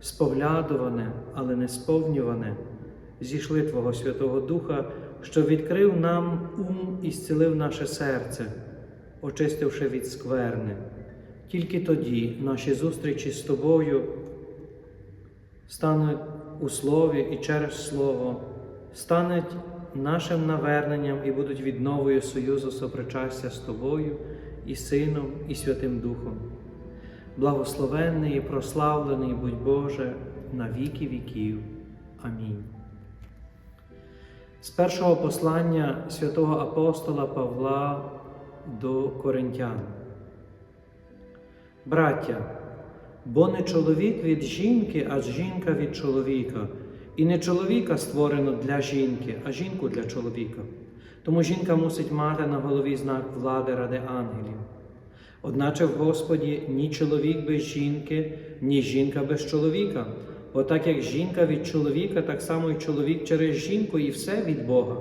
споглядуване, але не сповнюване, зійшли Твого Святого Духа, що відкрив нам ум і зцілив наше серце, очистивши від скверни. Тільки тоді наші зустрічі з Тобою стануть у Слові і через Слово, стануть нашим наверненням і будуть відновою союзу сопричастя з Тобою і Сином, і Святим Духом. Благословенний і прославлений будь Боже на віки віків. Амінь. З першого послання святого апостола Павла до Коринтян. Браття, бо не чоловік від жінки, а жінка від чоловіка, і не чоловіка створено для жінки, а жінку для чоловіка. Тому жінка мусить мати на голові знак влади ради ангелів. Одначе в Господі ні чоловік без жінки, ні жінка без чоловіка, бо так як жінка від чоловіка, так само і чоловік через жінку, і все від Бога.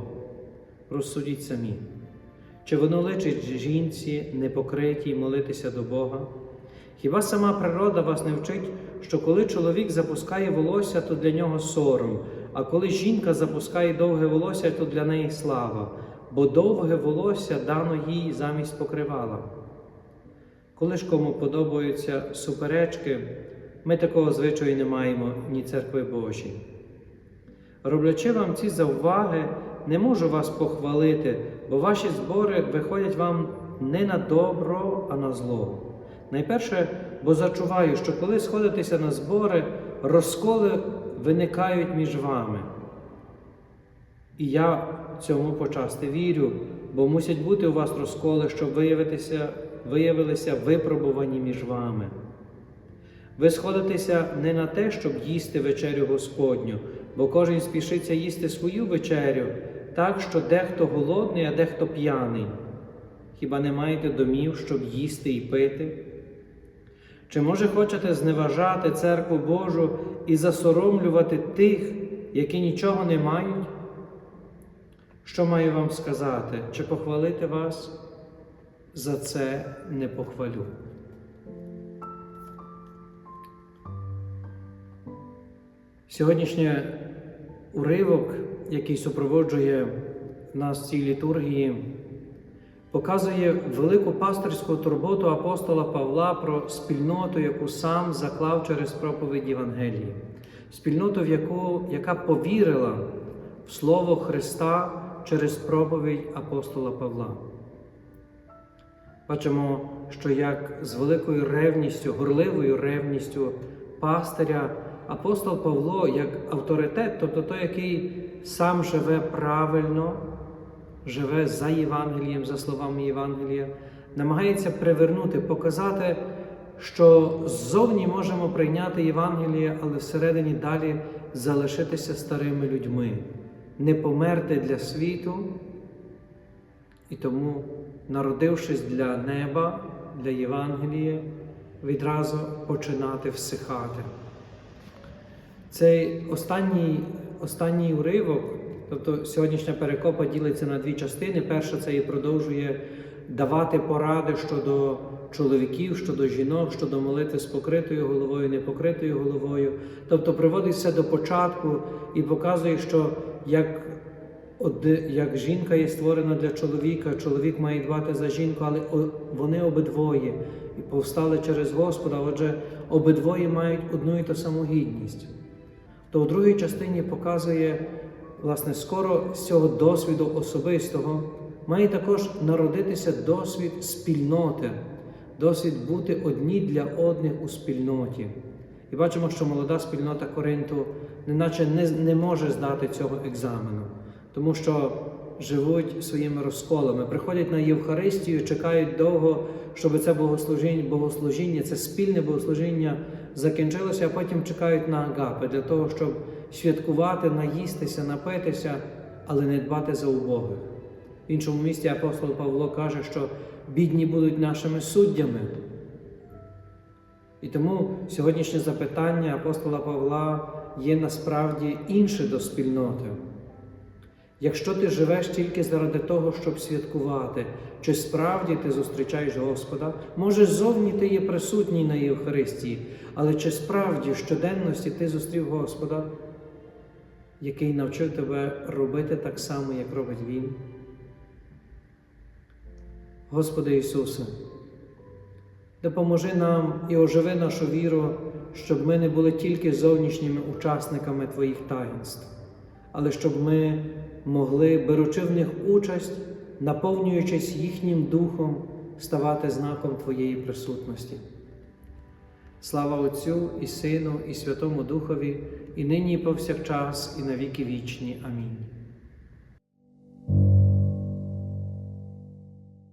Розсудіть самі. Чи воно личить жінці непокритій молитися до Бога? Хіба сама природа вас не вчить, що коли чоловік запускає волосся, то для нього сором, а коли жінка запускає довге волосся, то для неї слава, бо довге волосся дано їй замість покривала. Коли ж кому подобаються суперечки, ми такого звичаю не маємо ні церкви Божій. Роблячи вам ці завваги, не можу вас похвалити, бо ваші збори виходять вам не на добро, а на зло. Найперше, бо зачуваю, що коли сходитеся на збори, розколи виникають між вами. І я цьому почасти вірю, бо мусять бути у вас розколи, щоб виявитися, виявилися випробувані між вами. Ви сходитеся не на те, щоб їсти вечерю Господню, бо кожен спішиться їсти свою вечерю, так що дехто голодний, а дехто п'яний. Хіба не маєте домів, щоб їсти і пити? Чи може хочете зневажати церкву Божу і засоромлювати тих, які нічого не мають? Що маю вам сказати? Чи похвалити вас? За це не похвалю. Сьогоднішній уривок, який супроводжує нас в цій літургії, показує велику пастирську турботу апостола Павла про спільноту, яку сам заклав через проповідь Євангелії, спільноту, в яку, яка повірила в Слово Христа через проповідь апостола Павла. Бачимо, що як з великою ревністю, горливою ревністю пастиря апостол Павло як авторитет, тобто той, який сам живе правильно, живе за Євангелієм, за словами Євангелія, намагається привернути, показати, що ззовні можемо прийняти Євангеліє, але всередині далі залишитися старими людьми, не померти для світу. І тому, народившись для неба, для Євангелія, відразу починати всихати. Цей останній останній уривок, тобто сьогоднішня перекопа ділиться на дві частини. Перша це і продовжує давати поради щодо чоловіків, щодо жінок, щодо молитви з покритою головою, непокритою головою. Тобто приводить все до початку і показує, що як як жінка є створена для чоловіка, чоловік має дбати за жінку, але вони обидвоє і повстали через Господа, отже, обидвоє мають одну і ту саму гідність. То у другій частині показує, власне, скоро з цього досвіду особистого має також народитися досвід спільноти, досвід бути одні для одних у спільноті. І бачимо, що молода спільнота Коринту неначе не, не може здати цього екзамену тому що живуть своїми розколами, приходять на Євхаристію, чекають довго, щоб це богослужіння, богослужіння, це спільне богослужіння закінчилося, а потім чекають на агапи для того, щоб святкувати, наїстися, напитися, але не дбати за убогих. В іншому місці апостол Павло каже, що бідні будуть нашими суддями. І тому сьогоднішнє запитання апостола Павла є насправді інше до спільноти. Якщо ти живеш тільки заради того, щоб святкувати, чи справді ти зустрічаєш Господа, може зовні ти є присутній на Євхаристії, але чи справді в щоденності ти зустрів Господа, який навчив тебе робити так само, як робить Він? Господи Ісусе, допоможи нам і оживи нашу віру, щоб ми не були тільки зовнішніми учасниками Твоїх таїнств, але щоб ми могли, беручи в них участь, наповнюючись їхнім духом, ставати знаком Твоєї присутності. Слава Отцю і Сину, і Святому Духові, і нині, і повсякчас, і на віки вічні. Амінь.